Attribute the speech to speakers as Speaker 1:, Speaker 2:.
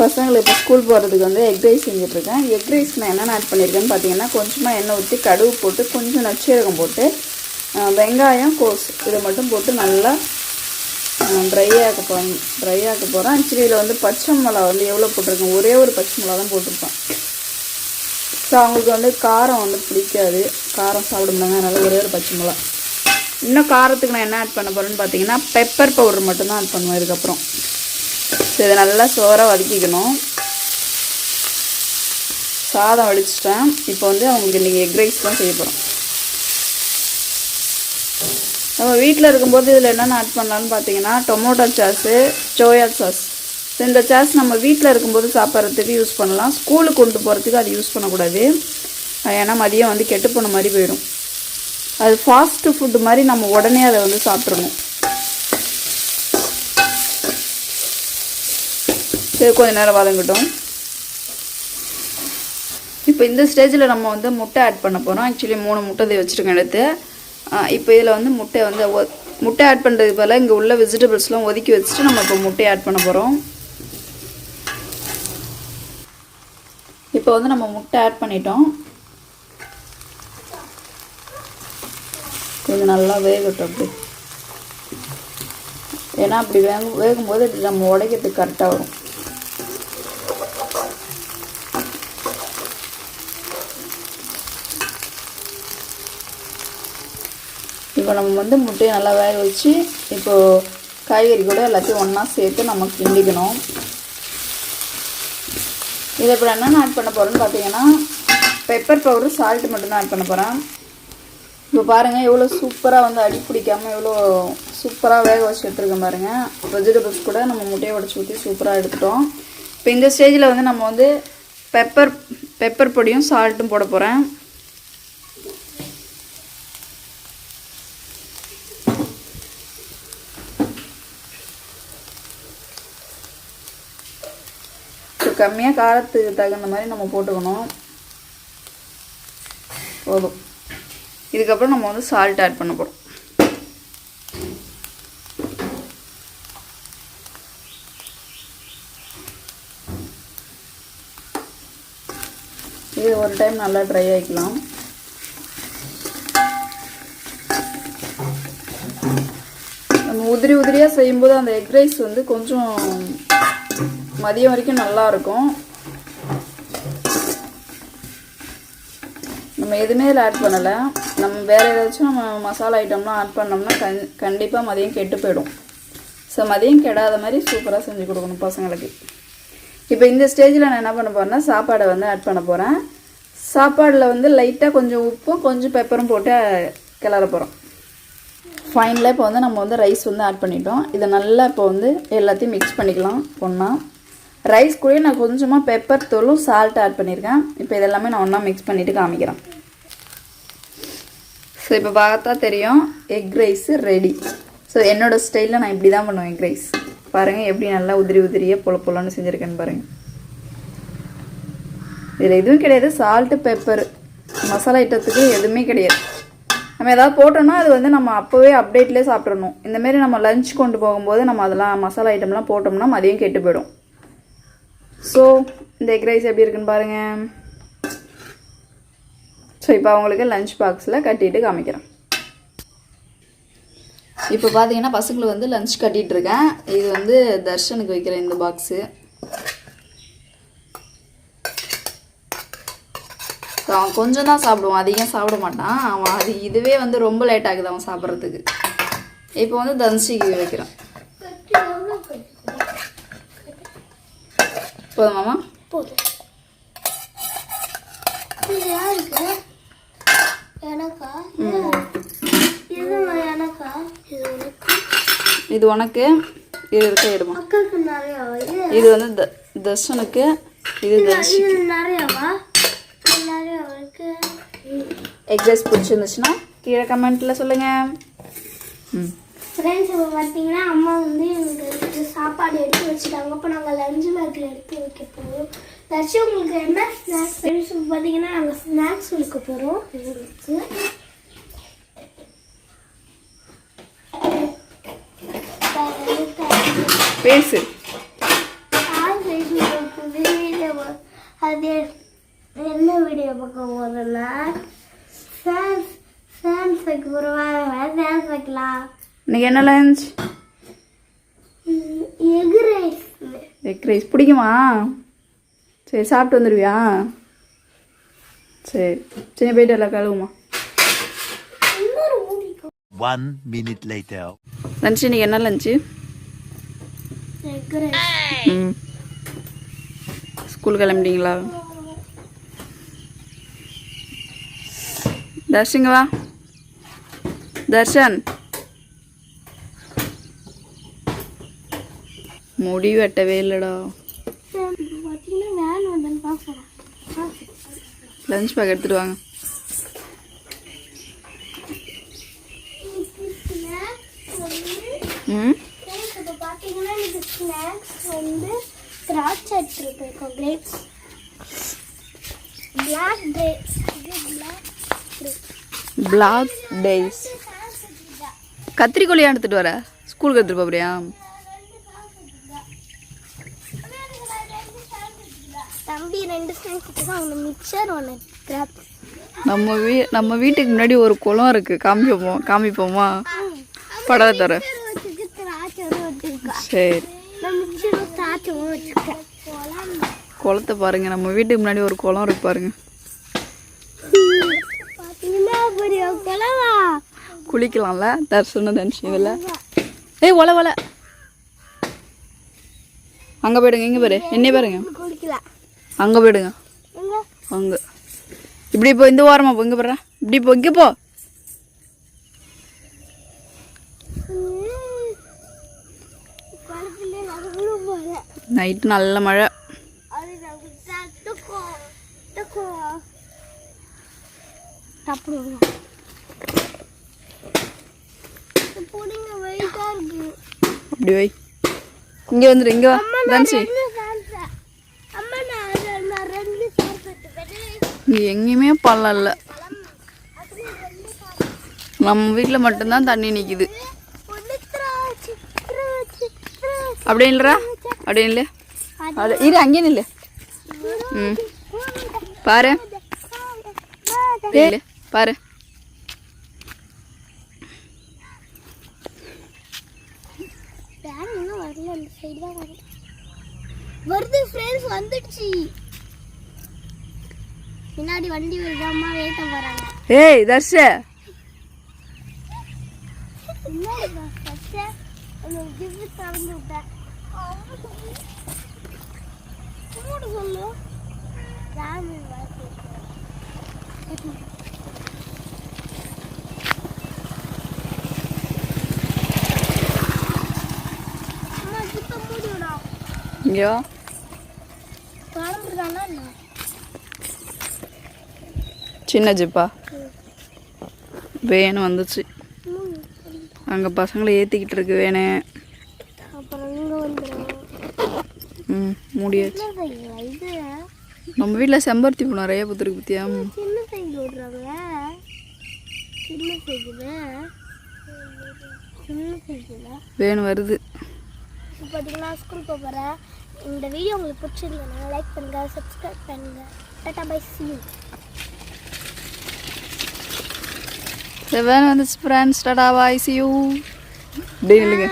Speaker 1: பசங்களை இப்போ ஸ்கூல் போகிறதுக்கு வந்து எக் ரைஸ் செஞ்சுட்ருக்கேன் எக் ரைஸ் நான் என்னென்ன ஆட் பண்ணியிருக்கேன்னு பார்த்தீங்கன்னா கொஞ்சமாக எண்ணெய் ஊற்றி கடுகு போட்டு கொஞ்சம் நச்சீரகம் போட்டு வெங்காயம் கோஸ் இதை மட்டும் போட்டு நல்லா ட்ரை ஆக்க போகிறேன் ட்ரை ஆக்க போகிறேன் ஆக்சுவலி வந்து பச்சை மிளகா வந்து எவ்வளோ போட்டிருக்கேன்? ஒரே ஒரு பச்சை மிளகா தான் போட்டிருப்பேன். ஸோ அவங்களுக்கு வந்து காரம் வந்து பிடிக்காது. காரம் சாப்பிட முடியாங்க அதனால் ஒரே ஒரு பச்சை மிளகா. இன்னும் காரத்துக்கு நான் என்ன ஆட் பண்ண போகிறேன்னு பார்த்தீங்கன்னா பெப்பர் பவுடர் மட்டும்தான் ஆட் பண்ணுவேன் இதுக்கப்புறம். இதை நல்லா சோறாக வதக்கிக்கணும். சாதம் வடிச்சிட்டேன். இப்போ வந்து அவங்களுக்கு இன்றைக்கி எக் ரைஸ் தான் செய்ய போகிறோம் நம்ம வீட்டில் இருக்கும்போது இதில் என்னென்ன ஆட் பண்ணலான்னு பார்த்தீங்கன்னா டொமோட்டோ சாஸு சோயா சாஸ் இந்த சாஸ் நம்ம வீட்டில் இருக்கும்போது சாப்பிட்றதுக்கு யூஸ் பண்ணலாம். ஸ்கூலுக்கு கொண்டு போகிறதுக்கு அது யூஸ் பண்ணக்கூடாது. ஏன்னா மதியம் வந்து கெட்டு போன மாதிரி போயிடும் அது ஃபாஸ்ட்டு ஃபுட்டு மாதிரி நம்ம உடனே அதை வந்து சாப்பிட்றணும் சரி கொஞ்சம் நேரம் வதங்கட்டும். இப்போ இந்த ஸ்டேஜில் நம்ம வந்து முட்டை ஆட் பண்ண போகிறோம் ஆக்சுவலி மூணு முட்டை இதை வச்சுருக்கேன் எடுத்து. இப்போ இதில் வந்து முட்டை வந்து ஒ- முட்டை ஆட் பண்ணுறதுக்கு போல் இங்கே உள்ள வெஜிடபிள்ஸ்லாம் ஒதுக்கி வச்சுட்டு நம்ம இப்போ முட்டையை ஆட் பண்ண போகிறோம் இப்போ வந்து நம்ம முட்டை ஆட் பண்ணிட்டோம். கொஞ்சம் நல்லா வேகட்டும் அப்படி. ஏன்னா அப்படி வேக வேகும்போது நம்ம உடைக்கிறதுக்கு கரெக்டாக வரும். இப்போ நம்ம வந்து முட்டையை நல்லா வேக வச்சு இப்போது காய்கறி கூட எல்லாத்தையும் ஒன்றா சேர்த்து நம்ம கிண்டிக்கணும். இதை இப்போ என்னென்ன ஆட் பண்ண போகிறோன்னு பார்த்தீங்கன்னா பெப்பர் பவுடர் சால்ட் மட்டும்தான் ஆட் பண்ண போகிறேன் இப்போ பாருங்கள் எவ்வளோ சூப்பராக வந்து அடி பிடிக்காமல் எவ்வளோ சூப்பராக வேக வச்சு எடுத்துருக்கேன் பாருங்கள் வெஜிடபிள்ஸ் கூட நம்ம முட்டையை உடச்சி ஊற்றி சூப்பராக எடுத்துட்டோம். இப்போ இந்த ஸ்டேஜில் வந்து நம்ம வந்து பெப்பர் பெப்பர் பொடியும் சால்ட்டும் போட போகிறேன் கம்மியாக காரத்துக்கு தகுந்த மாதிரி நம்ம போட்டுக்கணும். போதும். இதுக்கப்புறம் நம்ம வந்து சால்ட் ஆட் பண்ண போகிறோம் இது ஒரு டைம் நல்லா ட்ரை ஆகிக்கலாம் நம்ம உதிரி உதிரியாக செய்யும்போது அந்த எக் ரைஸ் வந்து கொஞ்சம் மதியம் வரைக்கும் நல்லா இருக்கும். நம்ம எதுவுமே இதில் ஆட் பண்ணலை. நம்ம வேறு ஏதாச்சும் நம்ம மசாலா ஐட்டம்லாம் ஆட் பண்ணோம்னா கண் கண்டிப்பாக மதியம் கெட்டு போயிடும். ஸோ மதியம் கெடாத மாதிரி சூப்பராக செஞ்சு கொடுக்கணும் பசங்களுக்கு. இப்போ இந்த ஸ்டேஜில் நான் என்ன பண்ண போகிறேன்னா சாப்பாடை வந்து ஆட் பண்ண போகிறேன் சாப்பாடில் வந்து லைட்டாக கொஞ்சம் உப்பும் கொஞ்சம் பெப்பரும் போட்டு கிளற போகிறோம் ஃபைனலாக இப்போ வந்து நம்ம வந்து ரைஸ் வந்து ஆட் பண்ணிட்டோம். இதை நல்லா இப்போ வந்து எல்லாத்தையும் மிக்ஸ் பண்ணிக்கலாம் ஒன்றா ரைஸ் கூட நான் கொஞ்சமாக பெப்பர் தூளும் சால்ட் ஆட் பண்ணியிருக்கேன் இப்போ இதெல்லாமே நான் ஒன்றா மிக்ஸ் பண்ணிவிட்டு காமிக்கிறேன். ஸோ இப்போ பார்த்தா தெரியும் எக் ரைஸ் ரெடி ஸோ என்னோடய ஸ்டைலில் நான் இப்படி தான் பண்ணுவேன் எக் ரைஸ் பாருங்கள் எப்படி நல்லா உதிரி உதிரியாக பொல பொலன்னு செஞ்சுருக்கேன்னு பாருங்கள் இதில் எதுவும் கிடையாது. சால்ட்டு பெப்பர் மசாலா ஐட்டத்துக்கு எதுவுமே கிடையாது. நம்ம ஏதாவது போட்டோம்னா அது வந்து நம்ம அப்போவே அப்டேட்லேயே சாப்பிட்றணும் இந்தமாரி நம்ம லஞ்ச் கொண்டு போகும்போது நம்ம அதெல்லாம் மசாலா ஐட்டம்லாம் போட்டோம்னா மதியம் கெட்டு போயிடும். ஸோ இந்த எக் ரைஸ் எப்படி இருக்குன்னு பாருங்கள் ஸோ இப்போ அவங்களுக்கு லஞ்ச் பாக்ஸில் கட்டிட்டு காமிக்கிறேன் இப்போ பார்த்தீங்கன்னா பசங்களை வந்து லஞ்ச் கட்டிகிட்ருக்கேன் இருக்கேன். இது வந்து தர்ஷனுக்கு வைக்கிற இந்த பாக்ஸு அவன் கொஞ்சம் தான் சாப்பிடுவான். அதிகம் சாப்பிட மாட்டான். அவன் அது இதுவே வந்து ரொம்ப லேட் ஆகுது அவன் சாப்பிட்றதுக்கு. இப்போ வந்து தன்ஷிக்கு வைக்கிறான் போதுமாமா
Speaker 2: போதும். இது உனக்கு?
Speaker 1: இது இருக்க எடுமா.
Speaker 2: இது?
Speaker 1: வந்து தர்ஷனுக்கு இது தன்ஷி
Speaker 2: இது நிறையாவா? இது நிறையா இருக்கு?
Speaker 1: எக் ரைஸ் பிடிச்சிருந்துச்சுன்னா கீழே கமெண்ட்டில் சொல்லுங்கள் ம்.
Speaker 2: ஃப்ரெண்ட்ஸ் இப்போ பார்த்தீங்கன்னா அம்மா வந்து எங்களுக்கு சாப்பாடு எடுத்து வச்சுட்டாங்க. அப்போ நாங்கள் லஞ்சு பேக்கில் எடுத்து வைக்க போகிறோம் தர்ஷி உங்களுக்கு என்ன ஸ்நாக்ஸ் ஃப்ரெண்ட்ஸ் பார்த்தீங்கன்னா நாங்கள் ஸ்நாக்ஸ் கொடுக்க போகிறோம் எங்களுக்கு
Speaker 1: பேசு.
Speaker 2: அது என்ன வீடியோ பார்க்க போதுன்னா சாம்சங் ஒரு வாரம் சாம்சங்லாம்
Speaker 1: இன்னைக்கு என்ன lunch
Speaker 2: egg rice
Speaker 1: egg rice பிடிக்குமா? சரி சாப்பிட்டு வந்துடுவியா சரி. சரி போயிட்டு எல்லாம் கழுவுமா?
Speaker 3: One minute later.
Speaker 1: லஞ்ச் இன்னைக்கு என்ன லஞ்சு ம். ஸ்கூல் கிளம்பிட்டீங்களா? தர்ஷிங்க வா. தர்ஷன். முடி வெட்டவே இல்லைடா. லஞ்ச் பேக் எடுத்துட்டு வாங்க. ம்?
Speaker 2: பிளாக்
Speaker 1: டேஸ் கத்திரிக்கோழியா எடுத்துட்டு வர? ஸ்கூலுக்கு எடுத்துட்டு போறியா?
Speaker 2: தம்பி ரெண்டு ஸ்நாக்ஸ் தான் அவனு மிக்சர் ஒன்று கிராப்ஸ்
Speaker 1: நம்ம வீ நம்ம வீட்டுக்கு முன்னாடி ஒரு குளம் இருக்கு. காமிப்போம்? காமிப்போமா? படம் தர சரி. குளத்தை பாருங்க. நம்ம வீட்டுக்கு முன்னாடி ஒரு குளம் இருக்கு பாருங்க. குளிக்கலாம்ல? தர்ஷனம் தனுஷி இதில். ஏய் ஒல ஒல. அங்கே போயிடுங்க இங்கே பாரு. என்ன பாருங்க. அங்கே போயிடுங்க. அங்கே. இப்படி போ இந்த ஓரமா போ இங்கே போடுற இப்படி போ இங்கே போ. நைட்டு நல்ல மழை. அப்படி வை. இங்கே வந்துடு இங்கே வா. தனுஷி
Speaker 2: ரெண்டு சாப்பிட்டேன் அம்மா நான் ரெ- நான் ரெண்டு சாப்பிட்டுட்டேன்
Speaker 1: இங்கே எங்கேயுமே பள்ளம் இல்லை. நம்ம வீட்டில் மட்டும்தான் தண்ணி நிற்கிது அப்படியே இல்லைரா அப்படியே இல்லை அது இரு அங்கே நில்லு. ம். பாரு. பாரு.
Speaker 2: வருது ஃப்ரெண்ட்ஸ் வந்துடுச்சு. பின்னாடி வண்டி வருது அம்மா வேட்ட போறாங்க.
Speaker 1: ஏய் தர்ஷ.
Speaker 2: பின்னாடி ஃபஸ்ட்டு உனக்கு கிஃப்ட் திறந்து விட்டேன் கூட சொல்லு ராமி அம்மா ஜிப்பை மூடி விடா
Speaker 1: இங்கே வா
Speaker 2: திறந்துருக்கானா என்ன
Speaker 1: சின்ன ஜிப்பா. வேன் வந்துச்சு. அங்கே பசங்களை ஏற்றிக்கிட்டு இருக்கு வேனே. ம் முடியாச்சு. நம்ம வீட்டில் செம்பருத்தி பூ நிறைய புத்துருக்கு பத்தியா? வேன் வருது.
Speaker 2: பார்த்தீங்கன்னா ஸ்கூல் போக போகிறேன் இந்த வீடியோ உங்களுக்கு பிடிச்சிருந்ததுன்னா லைக் பண்ணுங்க சப்ஸ்கிரைப் பண்ணுங்க. டாட்டா பை சி
Speaker 1: சரி வேன் வந்துச்சு friends tata bye see you இப்படி இல்லைங்க